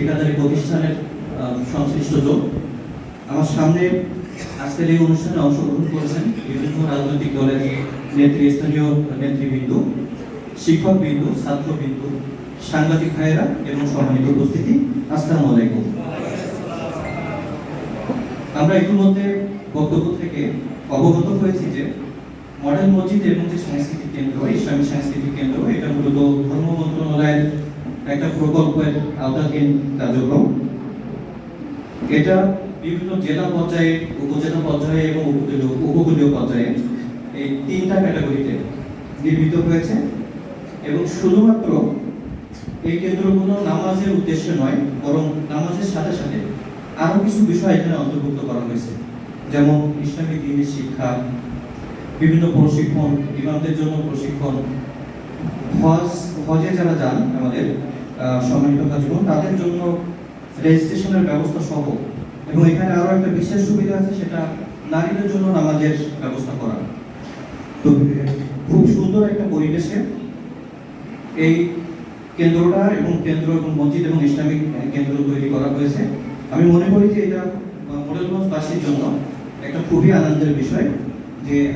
ঠিকাদারি প্রতিষ্ঠানের সংশ্লিষ্ট লোক। আমার সামনে আজকের এই অনুষ্ঠানে অংশগ্রহণ করেছেন বিভিন্ন রাজনৈতিক দলের নেতৃস্থানীয় নেতৃবৃন্দ, শিক্ষকবৃন্দ, ছাত্রবৃন্দ, সাংবাদিক ভাইয়েরা এবং সম্মানিত উপস্থিতি। আসসালামু আলাইকুম। আমরা ইতিমধ্যে বক্তব্য থেকে অবগত হয়েছি যে মডেল মসজিদ এবং যে সাংস্কৃতিক কেন্দ্র ইসলামী সাংস্কৃতিক কেন্দ্র, এটা মূলত একটা প্রকল্পের আওতাধীন কার্যক্রম। এটা বিভিন্ন জেলা পর্যায়ে, উপজেলা পর্যায়ে এবং উপকূলীয় পর্যায়ে এই তিনটা ক্যাটাগরিতে নির্মিত হয়েছে এবং শুধুমাত্র এই কেন্দ্রগুলো নামাজের উদ্দেশ্যে নয়, বরং নামাজের সাথে সাথে আরও কিছু বিষয় এখানে অন্তর্ভুক্ত করা হয়েছে। যেমন ইসলামিক দিনের শিক্ষা, বিভিন্ন প্রশিক্ষণ, ইমামদের জন্য প্রশিক্ষণ, হজ, হজে যারা যান আমাদের সম্মানিত কাজগুলো তাদের জন্য রেজিস্ট্রেশনের ব্যবস্থা সহ এবং এখানে আরও একটা বিশেষ সুবিধা আছে, সেটা নারীদের জন্য নামাজের ব্যবস্থা করা। তো খুব সুন্দর একটা পরিবেশে এই কেন্দ্রটা এবং কেন্দ্র এবং মসজিদ এবং ইসলামিক কেন্দ্র তৈরি করা হয়েছে। আমি মনে করি যে এটা মোডেলগঞ্জবাসীর জন্য একটা খুবই আনন্দের বিষয় যে